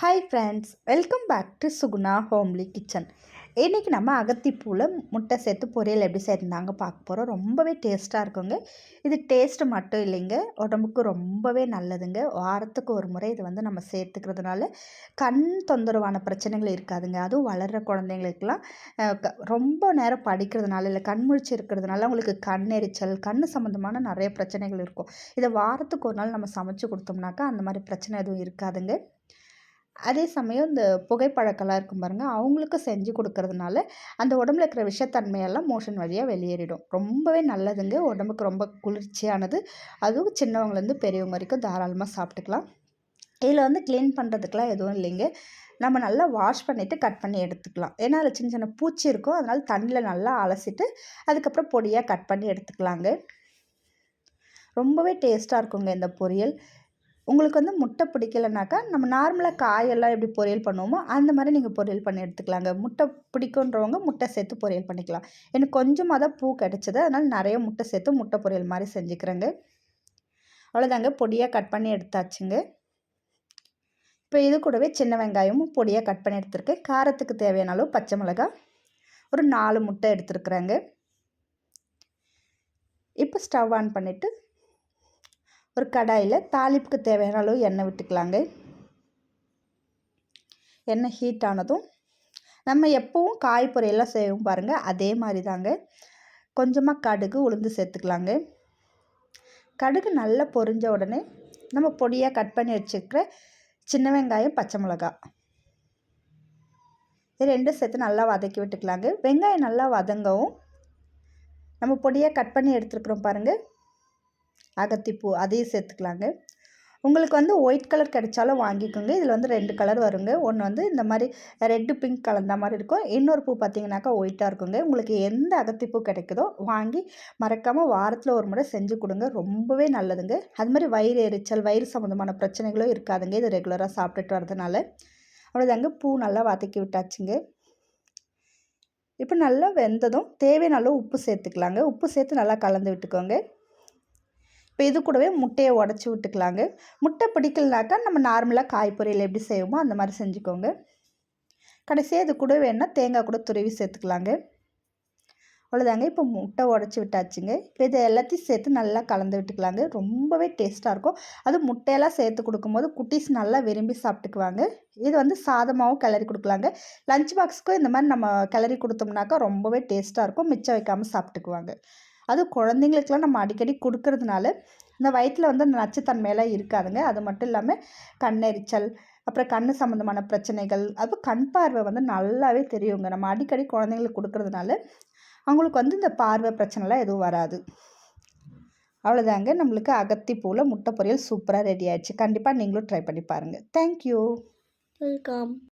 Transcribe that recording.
Hi friends welcome back to Suguna homely kitchen இன்றைக்கி நம்ம அகத்திப்பூவில் முட்டை சேர்த்து பொரியல் எப்படி செய்யறாங்க பார்க்க போகிறோம் ரொம்பவே டேஸ்ட்டாக இருக்குங்க. இது டேஸ்ட்டு மட்டும் இல்லைங்க. உடம்புக்கு ரொம்பவே நல்லதுங்க. வாரத்துக்கு ஒரு முறை இது வந்து நம்ம சேர்த்துக்கிறதுனால கண் தொந்தரவான பிரச்சனைகள் இருக்காதுங்க. அதுவும் வளர்கிற குழந்தைங்களுக்கெல்லாம் ரொம்ப நேரம் படிக்கிறதுனால இல்லை கண் முழிச்சு இருக்கிறதுனால அவங்களுக்கு கண் எரிச்சல் கண் சம்மந்தமான நிறைய பிரச்சனைகள் இருக்கும். இதை வாரத்துக்கு ஒரு நாள் நம்ம சமைச்சு கொடுத்தோம்னாக்கா அந்த மாதிரி பிரச்சனை எதுவும் இருக்காதுங்க. அதே சமயம் இந்த புகைப்பழக்கெல்லாம் இருக்கும் பாருங்கள் அவங்களுக்கு செஞ்சு கொடுக்கறதுனால அந்த உடம்புல இருக்கிற விஷத்தன்மையெல்லாம் மோஷன் வழியாக வெளியேறிடும். ரொம்பவே நல்லதுங்க. உடம்புக்கு ரொம்ப குளிர்ச்சியானது. அதுவும் சின்னவங்கலேருந்து பெரியவங்க வரைக்கும் தாராளமாக சாப்பிட்டுக்கலாம். இதில் வந்து க்ளீன் பண்ணுறதுக்கெலாம் எதுவும் இல்லைங்க. நம்ம நல்லா வாஷ் பண்ணிவிட்டு கட் பண்ணி எடுத்துக்கலாம். ஏன்னா அதில் சின்ன சின்ன பூச்சி இருக்கும். அதனால் தண்ணியில் நல்லா அலசிட்டு அதுக்கப்புறம் பொடியாக கட் பண்ணி எடுத்துக்கலாங்க. ரொம்பவே டேஸ்ட்டாக இருக்குங்க இந்த பொரியல். உங்களுக்கு வந்து முட்டை பிடிக்கலனாக்கா நம்ம நார்மலாக காயெல்லாம் எப்படி பொரியல் பண்ணுவோமோ அந்த மாதிரி நீங்கள் பொரியல் பண்ணி எடுத்துக்கலாங்க. முட்டை பிடிக்குன்றவங்க முட்டை சேர்த்து பொரியல் பண்ணிக்கலாம். எனக்கு கொஞ்சமாக தான் பூ கிடச்சிது அதனால் நிறைய முட்டை சேர்த்து முட்டை பொரியல் மாதிரி செஞ்சுக்கிறேங்க. அவ்வளோதாங்க. பொடியாக கட் பண்ணி எடுத்தாச்சுங்க. இப்போ இது கூடவே சின்ன வெங்காயமும் பொடியாக கட் பண்ணி எடுத்துருக்கேன். காரத்துக்கு தேவையான அளவு பச்சை மிளகாய் ஒரு நாலு முட்டை எடுத்துருக்குறேங்க. இப்போ ஸ்டவ் ஆன் பண்ணிவிட்டு ஒரு கடாயில் தாளிப்புக்கு தேவையான அளவு எண்ணெய் விட்டுக்கலாங்க. எண்ணெய் ஹீட் ஆனதும் நம்ம எப்போவும் காய் பொரியெல்லாம் செய்வோம் பாருங்கள் அதே மாதிரி தாங்க கொஞ்சமாக கடுகு உளுந்து சேர்த்துக்கலாங்க. கடுகு நல்லா பொரிஞ்ச உடனே நம்ம பொடியாக கட் பண்ணி வச்சுக்கிற சின்ன வெங்காயம் பச்சை மிளகா. இது ரெண்டும் சேர்த்து நல்லா வதக்கி விட்டுக்கலாங்க. வெங்காயம் நல்லா வதங்கவும் நம்ம பொடியாக கட் பண்ணி எடுத்துருக்குறோம் பாருங்கள் அகத்திப்பூ அதையும் சேர்த்துக்கலாங்க. உங்களுக்கு வந்து ஒயிட் கலர் கிடைச்சாலும் வாங்கிக்கோங்க. இதில் வந்து ரெண்டு கலர் வருங்க. ஒன்று வந்து இந்த மாதிரி ரெட்டு பிங்க் கலந்த மாதிரி இருக்கும். இன்னொரு பூ பார்த்தீங்கன்னாக்கா ஒயிட்டாக இருக்குங்க. உங்களுக்கு எந்த அகத்திப்பூ கிடைக்குதோ வாங்கி மறக்காமல் வாரத்தில் ஒரு முறை செஞ்சு கொடுங்க. ரொம்பவே நல்லதுங்க. அது மாதிரி வயிறு எரிச்சல் வயிறு சம்மந்தமான பிரச்சனைகளும் இருக்காதுங்க. இது ரெகுலராக சாப்பிட்டுட்டு வரதுனால அவ்வளோதாங்க பூ நல்லா வதக்கி விட்டாச்சுங்க. இப்போ நல்லா வெந்ததும் தேவையான அளவு உப்பு சேர்த்துக்கலாங்க. உப்பு சேர்த்து நல்லா கலந்து விட்டுக்கோங்க. இப்போ இது கூடவே முட்டையை உடச்சி விட்டுக்கலாங்க. முட்டை பிடிக்கலனாக்கா நம்ம நார்மலாக காய்பொரியல் எப்படி செய்வோமோ அந்த மாதிரி செஞ்சுக்கோங்க. கடைசியாக இது கூட வேணால் தேங்காய் கூட துருவி சேர்த்துக்கலாங்க. அவ்வளோதாங்க. இப்போ முட்டை உடச்சி விட்டாச்சுங்க. இப்போ இதை எல்லாத்தையும் சேர்த்து நல்லா கலந்து விட்டுக்கலாங்க. ரொம்பவே டேஸ்ட்டாக இருக்கும். அது முட்டையெல்லாம் சேர்த்து கொடுக்கும்போது குட்டீஸ் நல்லா விரும்பி சாப்பிட்டுக்குவாங்க. இது வந்து சாதமாகவும் கிளறி கொடுக்கலாங்க. லஞ்ச் பாக்ஸுக்கும் இந்த மாதிரி நம்ம கிளறி கொடுத்தோம்னாக்கா ரொம்பவே டேஸ்ட்டாக இருக்கும். மிச்சம் வைக்காமல் சாப்பிட்டுக்குவாங்க. அது குழந்தைங்களுக்குலாம் நம்ம அடிக்கடி கொடுக்கறதுனால இந்த வயிற்றில் வந்து அந்த நச்சுத்தன்மையெல்லாம் இருக்காதுங்க. அது மட்டும் இல்லாமல் கண்ணெரிச்சல் அப்புறம் கண் சம்மந்தமான பிரச்சனைகள் அது கண் பார்வை வந்து நல்லாவே தெரியுங்க. நம்ம அடிக்கடி குழந்தைங்களுக்கு கொடுக்கறதுனால அவங்களுக்கு வந்து இந்த பார்வை பிரச்சனைலாம் எதுவும் வராது. அவ்வளோதாங்க. நம்மளுக்கு அகத்தி பூவில் முட்டை பொரியல் சூப்பராக ரெடி ஆயிடுச்சு. கண்டிப்பாக நீங்களும் ட்ரை பண்ணி பாருங்கள் தேங்க்யூ வெல்கம்